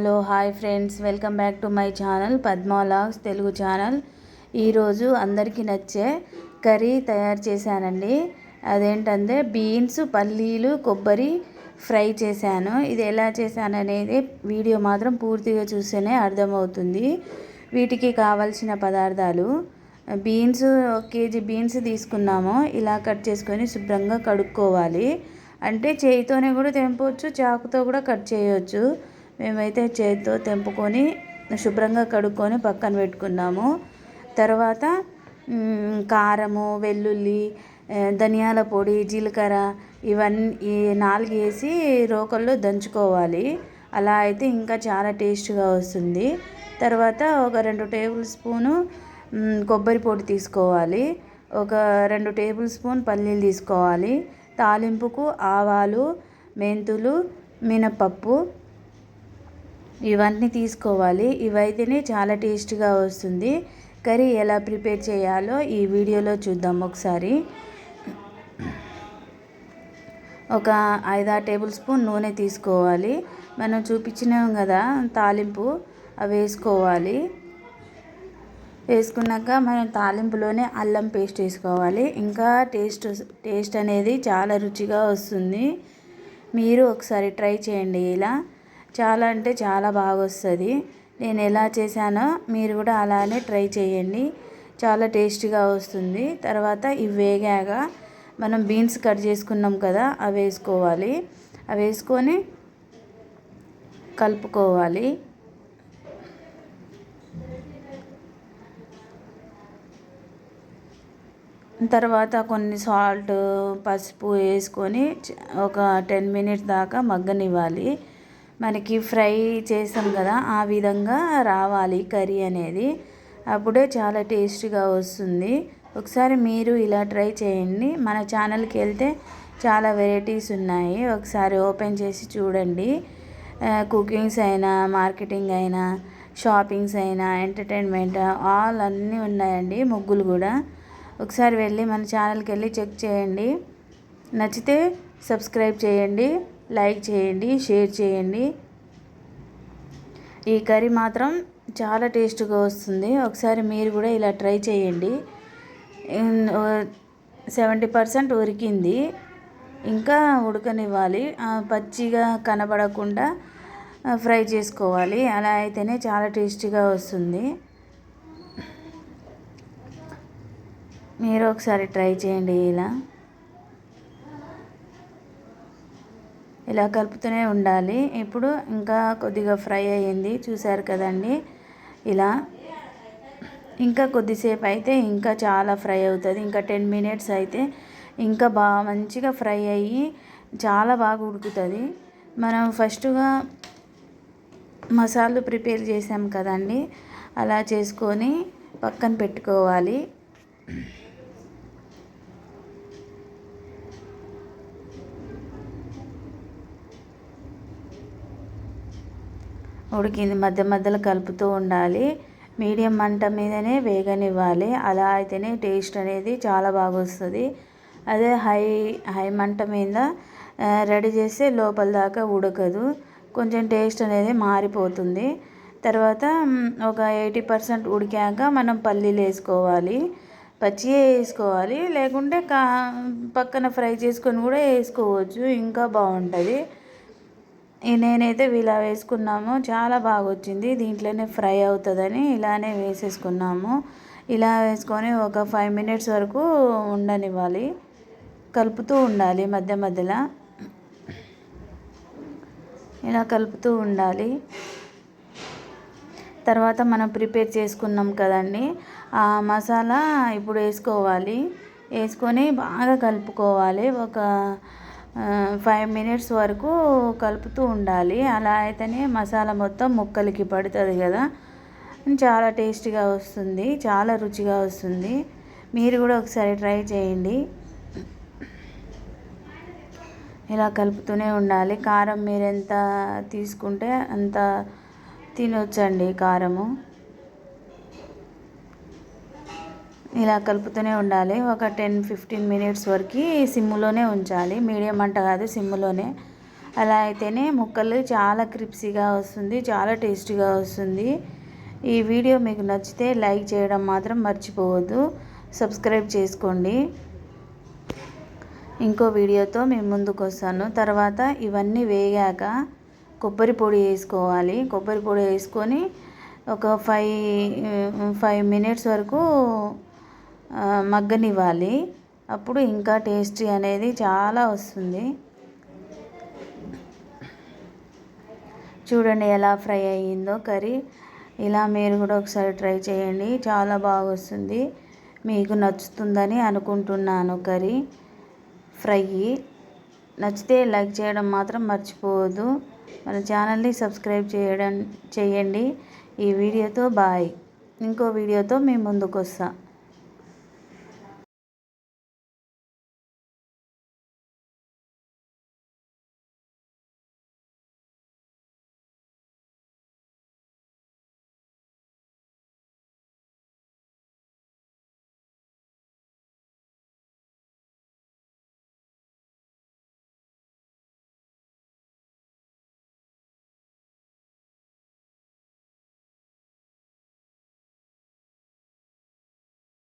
Hello hi friends. Welcome back to my channel Padma vlogs Telugu channel. ఈరోజు అందరికీ నచ్చే curry తయారు చేశానండి. అదేంటంటే బీన్స్ పల్లీలు కొబ్బరి ఫ్రై చేశాను. ఇది ఎలా చేశాను అనేది వీడియో మాత్రం పూర్తిగా చూస్తేనే అర్థమవుతుంది. వీటికి కావలసిన పదార్థాలు. బీన్స్ ఒక కేజీ బీన్స్ తీసుకున్నాము. ఇలా కట్ చేసుకొని శుభ్రంగా కడుక్కోవాలి. అంటే చేయితోనే కూడా తెంపవచ్చు చాకుతో కూడా కట్ చేయవచ్చు మేమైతే చేతితో తెంపుకొని శుభ్రంగా కడుక్కొని పక్కన పెట్టుకున్నాము. తర్వాత కారము వెల్లుల్లి ధనియాల పొడి జీలకర్ర ఇవన్నీ ఈ నాలుగు వేసి రోకల్లో దంచుకోవాలి. అలా అయితే ఇంకా చాలా టేస్ట్గా వస్తుంది. తర్వాత ఒక రెండు టేబుల్ స్పూను కొబ్బరి పొడి తీసుకోవాలి. ఒక రెండు టేబుల్ స్పూన్ పల్లీలు తీసుకోవాలి. తాలింపుకు ఆవాలు మెంతులు మినపప్పు ఇవన్నీ తీసుకోవాలి. ఇవైతేనే చాలా టేస్ట్గా వస్తుంది. కర్రీ ఎలా ప్రిపేర్ చేయాలో ఈ వీడియోలో చూద్దాం ఒకసారి. ఒక ఐదారు టేబుల్ స్పూన్ నూనె తీసుకోవాలి. మనం చూపించినాం కదా తాలింపు అవి వేసుకోవాలి. వేసుకున్నాక మనం తాలింపులోనే అల్లం పేస్ట్ వేసుకోవాలి. ఇంకా టేస్ట్ టేస్ట్ అనేది చాలా రుచిగా వస్తుంది. మీరు ఒకసారి ట్రై చేయండి ఇలా. చాలా అంటే చాలా బాగా వస్తుంది నేను ఎలా చేశానో మీరు కూడా అలానే ట్రై చేయండి. చాలా టేస్టీగా వస్తుంది. తర్వాత ఇవి వేగాక మనం బీన్స్ కట్ చేసుకున్నాం కదా అవి వేసుకోవాలి. అవి వేసుకొని కలుపుకోవాలి. తర్వాత కొన్ని సాల్ట్ పసుపు వేసుకొని ఒక టెన్ మినిట్స్ దాకా మగ్గనివ్వాలి. మనకి ఫ్రై చేసాం కదా ఆ విధంగా రావాలి కర్రీ అనేది. అప్పుడే చాలా టేస్టీగా వస్తుంది. ఒకసారి మీరు ఇలా ట్రై చేయండి. మన ఛానల్కి వెళ్తే చాలా వెరైటీస్ ఉన్నాయి. ఒకసారి ఓపెన్ చేసి చూడండి. కుకింగ్స్ అయినా మార్కెటింగ్ అయినా షాపింగ్స్ అయినా ఎంటర్టైన్మెంట్ ఆల్ అన్నీ ఉన్నాయండి ముగ్గులు కూడా. ఒకసారి వెళ్ళి మన ఛానల్కి వెళ్ళి చెక్ చేయండి. నచ్చితే సబ్స్క్రైబ్ చేయండి. లైక్ చేయండి షేర్ చేయండి. ఈ కర్రీ మాత్రం చాలా టేస్ట్గా వస్తుంది. ఒకసారి మీరు కూడా ఇలా ట్రై చేయండి. సెవెంటీ పర్సెంట్ ఉరికింది ఇంకా ఉడకనివ్వాలి. పచ్చిగా కనబడకుండా ఫ్రై చేసుకోవాలి. అలా అయితేనే చాలా టేస్టీగా వస్తుంది. మీరు ఒకసారి ట్రై చేయండి ఇలా. ఇలా కలుపుతూనే ఉండాలి. ఇప్పుడు ఇంకా కొద్దిగా ఫ్రై అయ్యింది. చూసారు కదండి? ఇలా ఇంకా కొద్దిసేపు అయితే ఇంకా చాలా ఫ్రై అవుతుంది. ఇంకా టెన్ మినిట్స్ అయితే ఇంకా బాగా మంచిగా ఫ్రై అయ్యి చాలా బాగా ఉడుకుతుంది. మనం ఫస్ట్గా మసాలు ప్రిపేర్ చేసాం కదండి? అలా చేసుకొని పక్కన పెట్టుకోవాలి. ఉడికింది. మధ్య మధ్యలో కలుపుతూ ఉండాలి. మీడియం మంట మీదనే వేగనివ్వాలి. అలా అయితేనే టేస్ట్ అనేది చాలా బాగా వస్తుంది అదే హై హై మంట మీద రెడీ చేస్తే లోపల దాకా ఉడకదు. కొంచెం టేస్ట్ అనేది మారిపోతుంది. తర్వాత ఒక ఎయిటీ పర్సెంట్ ఉడికాక మనం పల్లీలు వేసుకోవాలి. పచ్చియే వేసుకోవాలి. లేకుంటే కా పక్కన ఫ్రై చేసుకొని కూడా వేసుకోవచ్చు. ఇంకా బాగుంటుంది. నేనైతే ఇలా వేసుకున్నాము. చాలా బాగా వచ్చింది దీంట్లోనే ఫ్రై అవుతుందని ఇలానే వేసేసుకున్నాము. ఇలా వేసుకొని ఒక ఫైవ్ మినిట్స్ వరకు ఉండనివ్వాలి. కలుపుతూ ఉండాలి మధ్య మధ్యలో. ఇలా కలుపుతూ ఉండాలి. తర్వాత మనం ప్రిపేర్ చేసుకున్నాం కదండి. ఆ మసాలా ఇప్పుడు వేసుకోవాలి. వేసుకొని బాగా కలుపుకోవాలి. ఒక ఫైవ్ మినిట్స్ వరకు కలుపుతూ ఉండాలి. అలా అయితేనే మసాలా మొత్తం ముక్కలకి పడుతుంది కదా. చాలా టేస్టీగా వస్తుంది చాలా రుచిగా వస్తుంది. మీరు కూడా ఒకసారి ట్రై చేయండి. ఇలా కలుపుతూనే ఉండాలి. కారం మీరు ఎంత తీసుకుంటే అంత తినొచ్చండి కారము. ఇలా కలుపుతూనే ఉండాలి. ఒక టెన్ ఫిఫ్టీన్ మినిట్స్ వరకు సిమ్లోనే ఉంచాలి. మీడియం మంట కాదు సిమ్లోనే అలా అయితేనే ముక్కలు చాలా క్రిప్సీగా వస్తుంది చాలా టేస్టీగా వస్తుంది. ఈ వీడియో మీకు నచ్చితే లైక్ చేయడం మాత్రం మర్చిపోవద్దు. సబ్స్క్రైబ్ చేసుకోండి. ఇంకో వీడియోతో మేము ముందుకు వస్తాను. తర్వాత ఇవన్నీ వేగాక కొబ్బరి పొడి వేసుకోవాలి. కొబ్బరి పొడి వేసుకొని ఒక ఫైవ్ ఫైవ్ మినిట్స్ వరకు మగ్గనివ్వాలి. అప్పుడు ఇంకా టేస్టీ అనేది చాలా వస్తుంది. చూడండి ఎలా ఫ్రై అయ్యిందో కర్రీ. ఇలా మీరు కూడా ఒకసారి ట్రై చేయండి. చాలా బాగా వస్తుంది. మీకు నచ్చుతుందని అనుకుంటున్నాను కర్రీ. ఫ్రై. నచ్చితే లైక్ చేయడం మాత్రం మర్చిపోవద్దు. మన ఛానల్ని సబ్స్క్రైబ్ చేయడం చేయండి. ఈ వీడియోతో బాయ్. ఇంకో వీడియోతో మేము ముందుకు వస్తాను